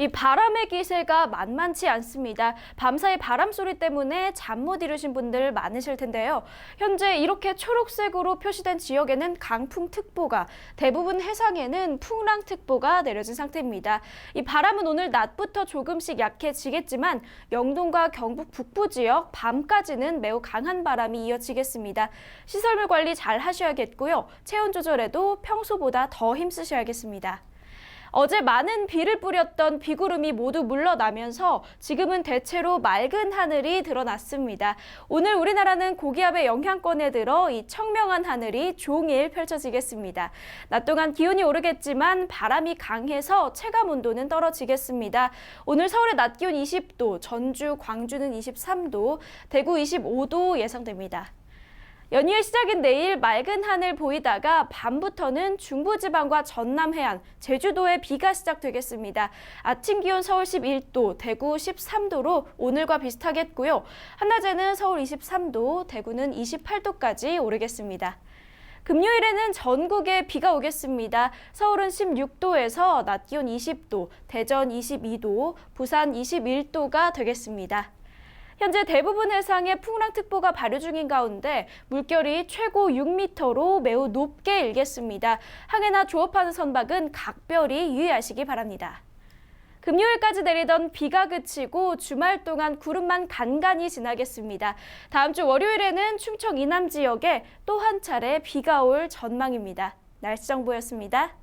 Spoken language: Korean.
이 바람의 기세가 만만치 않습니다. 밤사이 바람 소리 때문에 잠 못 이루신 분들 많으실 텐데요. 현재 이렇게 초록색으로 표시된 지역에는 강풍특보가, 대부분 해상에는 풍랑특보가 내려진 상태입니다. 이 바람은 오늘 낮부터 조금씩 약해지겠지만 영동과 경북 북부 지역 밤까지는 매우 강한 바람이 이어지겠습니다. 시설물 관리 잘 하셔야겠고요. 체온 조절에도 평소보다 더 힘쓰셔야겠습니다. 어제 많은 비를 뿌렸던 비구름이 모두 물러나면서 지금은 대체로 맑은 하늘이 드러났습니다. 오늘 우리나라는 고기압의 영향권에 들어 이 청명한 하늘이 종일 펼쳐지겠습니다. 낮 동안 기온이 오르겠지만 바람이 강해서 체감 온도는 떨어지겠습니다. 오늘 서울의 낮 기온 20도, 전주, 광주는 23도, 대구 25도 예상됩니다. 연휴의 시작인 내일 맑은 하늘 보이다가 밤부터는 중부지방과 전남 해안, 제주도에 비가 시작되겠습니다. 아침 기온 서울 11도, 대구 13도로 오늘과 비슷하겠고요. 한낮에는 서울 23도, 대구는 28도까지 오르겠습니다. 금요일에는 전국에 비가 오겠습니다. 서울은 16도에서 낮 기온 20도, 대전 22도, 부산 21도가 되겠습니다. 현재 대부분 해상에 풍랑특보가 발효 중인 가운데 물결이 최고 6m로 매우 높게 일겠습니다. 항해나 조업하는 선박은 각별히 유의하시기 바랍니다. 금요일까지 내리던 비가 그치고 주말 동안 구름만 간간히 지나겠습니다. 다음 주 월요일에는 충청 이남 지역에 또 한 차례 비가 올 전망입니다. 날씨 정보였습니다.